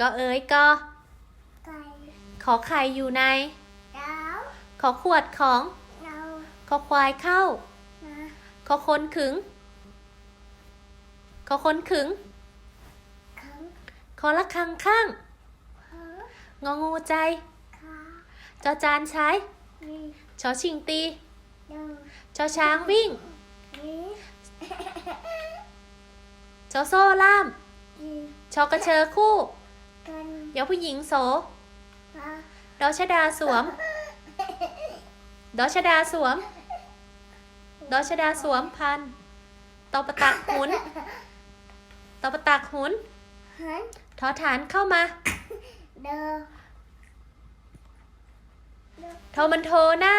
ก็เอ๋ยก็ไก่ขอไข่อยู่ในดาวขอขวดของเราขอควายเข้านะขอคนขึง ขอคนขึงขังขอละคังข้างเขางองูใจขาจอจานใช้มีชอชิงตีดูชอช้างวิ่งมีชอโซ่ล่ามดีชอกระเชอคู่ กันยอผู้หญิงโสมาดอชดาสวม ดอชดาสวม ดอชดาสวมพันตอประตักหุนตอประตักหุนหันทอฐานเข้ามาเดินโทมันโทหน้า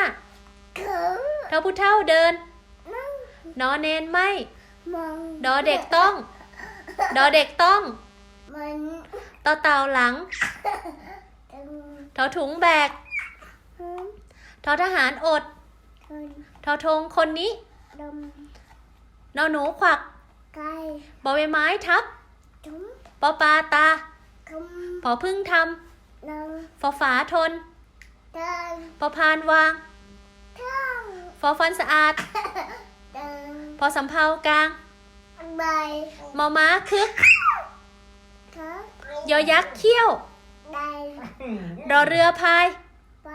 เขิงทอผู้เท่าเดินนั่งนอเนนไม่มองดอเด็กต้อง ดอเด็กต้องมัน ตอเต่าหลังตึงทอถุงแบกหันทอทหารอดคนทอธงคนนี้ดมนอหนูขวักไก่บอใบไม้ทับจุ้มปอปลาตาคุมพอพึ่งทนังำฟอฝาทนเดินพอพานวางท่องฟอฟันสะอาดเดินพอสำเภากลางใบมอม้าคึกเขา ยอยักษ์เขี้ยวใดรอเรือพายไป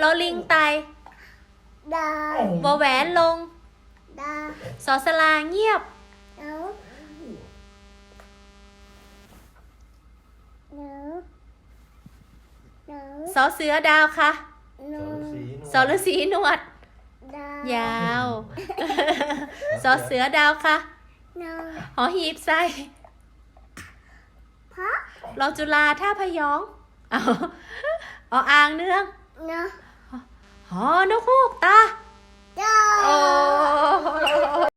รอลิงไตดาววอแหวนลง ดาวสอสลาเงียบหนูหนูหนูสอเสือดาวค่ะหนูสอฤาษีหนวด ดาวยาว สอเสือดาวค่ะหนูหอหีบใส่พ ระรอจุฬาท่าพยองเอาเอาอ่างเนื่องหนูหอนกฮูกตาห